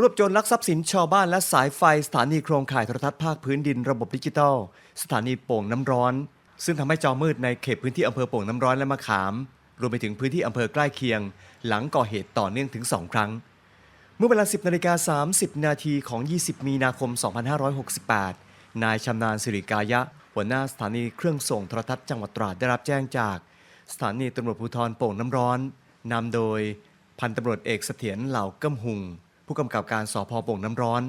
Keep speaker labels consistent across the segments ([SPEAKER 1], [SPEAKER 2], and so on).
[SPEAKER 1] รวบโจรลักทรัพย์สินชาวบ้านและสายไฟสถานีโครงข่ายโทรทัศน์ภาคพื้นดินระบบดิจิทัล สถานีโป่งน้ำร้อน ซึ่งทำให้จอมืดในเขตพื้นที่อำเภอโป่งน้ำร้อนและมะขาม รวมไปถึงพื้นที่อำเภอใกล้เคียง หลังก่อเหตุต่อเนื่องถึง 2 ครั้ง เมื่อเวลา 10นาฬิกา30 นาทีของ 20 มีนาคม 2568 นายชำนาญสิริกายะ หัวหน้าสถานีเครื่องส่งโทรทัศน์จังหวัดตราดได้รับแจ้งจาก สถานีตำรวจภูธรโป่งน้ำร้อนนำโดยพันตำรวจเอกเสถียรเหล่าก้ำหุง ผู้กำกับการสพโป่งน้ำร้อน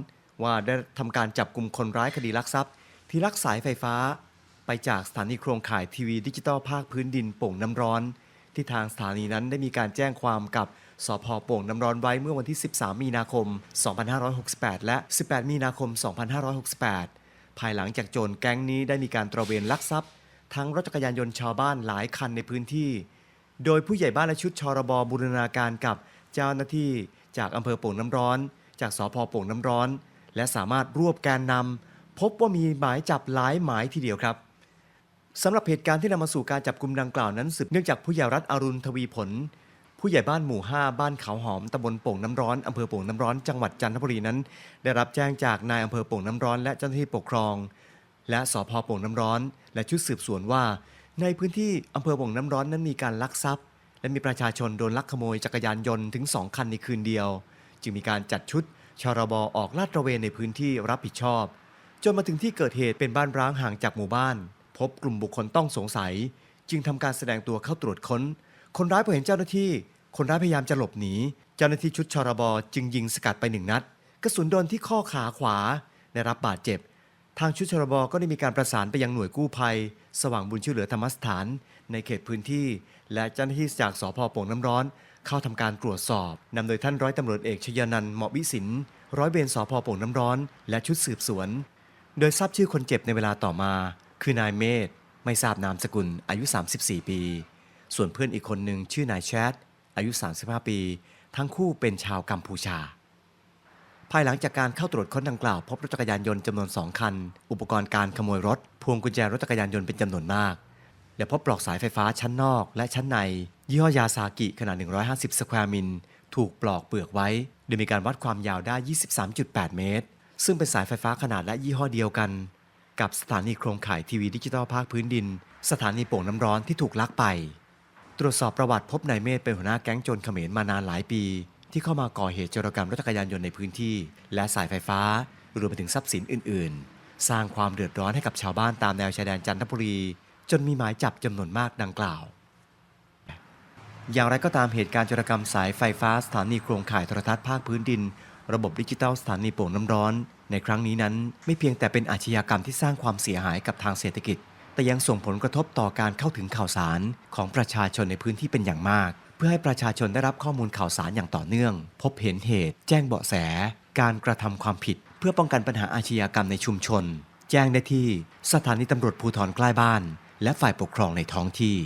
[SPEAKER 1] ว่าได้ทำการจับกลุ่มคนร้ายคดีลักทรัพย์ ที่ลักสายไฟฟ้า ไปจากสถานีโครงข่ายทีวีดิจิตอลภาคพื้นดินโป่งน้ำร้อน ที่ทางสถานีนั้นได้มีการแจ้งความกับสพโป่งน้ำร้อนไว้เมื่อวันที่ 13 มีนาคม 2568 และ 18 มีนาคม 2568 ภายหลังจากโจรแก๊งนี้ได้มีการตระเวนลักทรัพย์ ทั้งรถจักรยานยนต์ชาวบ้านหลายคันในพื้นที่ โดยผู้ใหญ่บ้านและชุดชรบบูรณาการกับเจ้าหน้าที่ จากอำเภอโป่งน้ำร้อน จากสพโป่งน้ำร้อน และสามารถรวบแกนนำพบว่ามีหมายจับหลายหมายทีเดียวครับสำหรับเหตุการณ์ที่นำมาสู่การจับกลุ่มดังกล่าวนั้นสืบเนื่องจากผู้ใหญ่รัฐอรุณทวีผล ผู้ใหญ่บ้านหมู่ 5 บ้านเขาหอมตำบลโป่งน้ำร้อนอำเภอโป่งน้ำร้อนจังหวัดจันทบุรีนั้น ได้รับแจ้งจากนายอำเภอโป่งน้ำร้อนและเจ้าหน้าที่ปกครอง และสพโป่งน้ำร้อน และชุดสืบสวนว่า ในพื้นที่อำเภอโป่งน้ำร้อนนั้นมีการลักทรัพย์ และมีประชาชนโดนลักขโมยจักรยานยนต์ถึง 2 คันในคืนเดียว จึงมีการจัดชุดชรบออกลาดตระเวนในพื้นที่รับผิดชอบ จนมาถึงที่เกิดเหตุเป็นบ้านร้างห่างจากหมู่บ้าน พบกลุ่มบุคคลต้องสงสัย จึงทำการแสดงตัวเข้าตรวจค้น คนร้ายพอเห็นเจ้าหน้าที่ คนร้ายพยายามจะหลบหนี เจ้าหน้าที่ชุดชรบจึงยิงสกัดไปหนึ่งนัด กระสุนโดนที่ข้อขาขวาได้รับบาดเจ็บ ทางชุดชรบก็ได้มีการประสานไปยังหน่วยกู้ภัย สว่างบุญช่วยเหลือธรรมสถาน ในเขตพื้นที่ และเจ้าหน้าที่จากสพโป่งน้ำร้อน เข้าทำการตรวจสอบนำโดยท่านร้อยตำรวจเอกชยนันท์เหมาะวิสินร้อยเวรสพโป่งน้ำร้อน และชุดสืบสวน โดยทราบชื่อคนเจ็บในเวลาต่อมา คือนายเมธไม่ทราบนามสกุลอายุ 34 ปี ส่วนเพื่อนอีกคนหนึ่งชื่อนายแชทอายุ 35 ปี ทั้งคู่เป็นชาวกัมพูชา ภายหลังจากการเข้าตรวจค้นดังกล่าวพบรถจักรยานยนต์จำนวน 2 คัน อุปกรณ์การขโมยรถ พวงกุญแจรถจักรยานยนต์เป็นจำนวนมาก และพบปลอกสายไฟฟ้าชั้นนอกและชั้นใน ยี่ห้อยาซากิขนาด 150 สแควร์มิล ถูกปลอกเปลือกไว้ โดยมีการวัดความยาวได้ 23.8 เมตร ซึ่งเป็นสายไฟฟ้าขนาดและยี่ห้อเดียวกัน กับสถานีโครงข่ายทีวีดิจิตอลภาคพื้นดิน สถานีโป่งน้ำร้อนที่ถูกลักไป ตรวจสอบประวัติพบนายเมธเป็นหัวหน้าแก๊งโจรเขมรมานานหลายปี ที่เข้ามาก่อเหตุโจรกรรมรถจักรยานยนต์ในพื้นที่ และสายไฟฟ้ารวมไปถึงทรัพย์สินอื่น ๆ สร้างความเดือดร้อนให้กับชาวบ้านตามแนวชายแดนจันทบุรี จนมีหมายจับจำนวนมากดังกล่าว อย่างไรก็ตามเหตุการณ์โจรกรรมสายไฟฟ้าสถานีโครงข่ายโทรทัศน์ภาคพื้นดิน ระบบดิจิทัลสถานีโป่งน้ำร้อน ในครั้งนี้นั้น ไม่เพียงแต่เป็นอาชญากรรมที่สร้างความเสียหายกับทางเศรษฐกิจ แต่ยังส่งผลกระทบต่อการเข้าถึงข่าวสารของประชาชนในพื้นที่เป็นอย่างมาก เพื่อให้ประชาชนได้รับข้อมูลข่าวสารอย่างต่อเนื่อง พบเห็นเหตุ แจ้งเบาะแส การกระทำความผิด เพื่อป้องกันปัญหาอาชญากรรมในชุมชน แจ้งได้ที่สถานีตำรวจภูธรใกล้บ้าน และฝ่ายปกครองในท้องที่